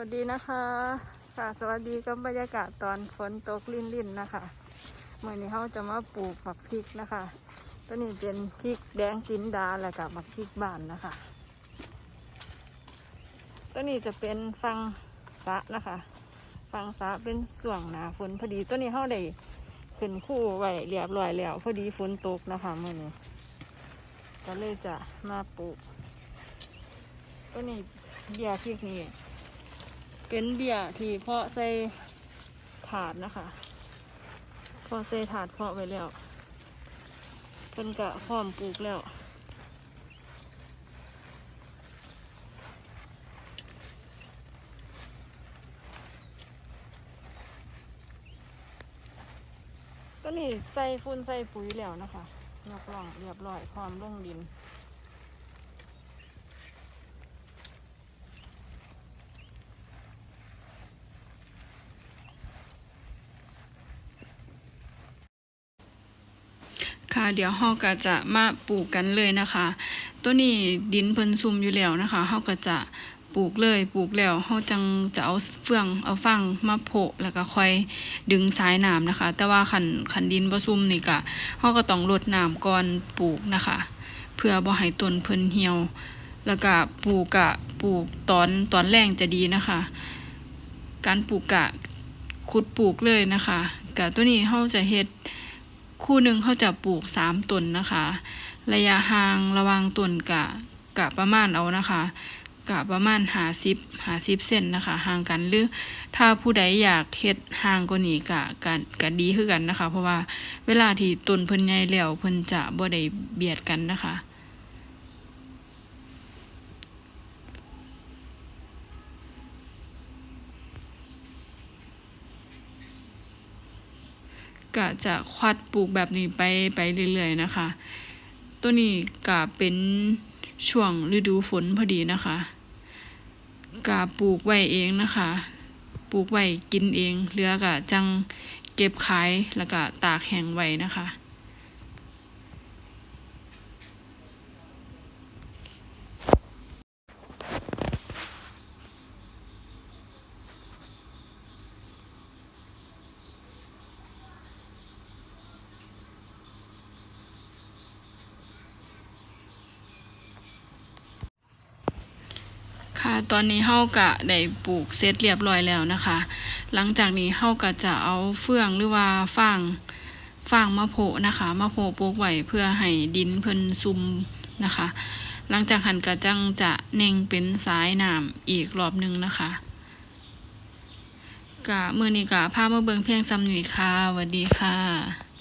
วัสดีนะคะ ค่ะสวัสดีกับบรรยากาศตอนฝนตกลิ่นลิ่นนะคะเมื่อนี้เขาจะมาปลูกผักพริกนะคะตัวนี้เป็นพริกแดงจินดาแล้วกับผักพริกบ้านนะคะตัวนี้จะเป็นฟังสะนะคะฟังสะเป็นส่วงหนาฝนพอดีตัวนี้เขาได้ขึ้นคู่ไว้เรียบร้อยแล้วพอดีฝนตกนะคะเมื่อนี้ก็เลยจะมาปลูกตัวนี้เบียพริกนี่ เป็นเบี้ยที่เพาะใส่ถาดนะคะเพาะใส่ถาดเพาะไว้แล้วเป็นกะพร้อมปลูกแล้วก็นี่ใส่ฟุ้นใส่ปุ๋ยแล้วนะคะยกล่องเรียบร้อยพร้อมลงดิน ค่ะ เดี๋ยวเฮาก็จะมาปลูกกันเลยนะคะ ตัวนี้ดินเพิ่นซุ่มอยู่แล้วนะคะเฮาก็จะปลูกเลยปลูกแล้วเฮาจังจะเอาเฟืองเอาฟังมาโผะแล้วก็ค่อยดึงสายน้ำนะคะ แต่ว่าคันคันดินบ่ซุ่มนี่ก็เฮาก็ต้องรดน้ำก่อนปลูกนะคะ เพื่อบ่ให้ต้นเพิ่นเหี่ยว แล้วก็ปลูกกะปลูกตอนตอนแรงจะดีนะคะ การปลูกกะขุดปลูกเลยนะคะกะตัวนี้เฮาจะเฮ็ด คู่หนึ่งเขาจะปลูกสามต้นนะคะ ระยะห่างระวังต้นกะกะประมาณเอานะคะกะประมาณหาสิบหาสิบเซนนะคะห่างกันหรือถ้าผู้ใดอยากเฮ็ดห่างกว่านี้กะกะกะดีคือกันนะคะ เพราะว่าเวลาที่ต้นเพิ่นใหญ่แล้วเพิ่นจะบ่ได้เบียดกันนะคะ ก็จะควัดปลูกแบบนี้ไปไปเรื่อยๆนะคะ ตัวนี้ก็เป็นช่วงฤดูฝนพอดีนะคะก็ปลูกไว้เองนะคะ ปลูกไว้กินเองเหลือก็จังเก็บขายแล้วก็ตากแห้งไว้นะคะ ค่ะ ตอนนี้เฮากะได้ปลูกเสร็จเรียบร้อยแล้วนะคะ หลังจากนี้เฮากะจะเอาเฟืองหรือว่าฟางฟางมาโพนะคะมาโพปลูกไว้เพื่อให้ดินเพิ่นซุมนะคะ หลังจากหันกะจังจะเน่งเป็นสายน้ำอีกรอบหนึงนะคะกะมื้อนี้กะพามาเบิงเพียงซ้ำนี้ค่ะสวัสดีค่ะ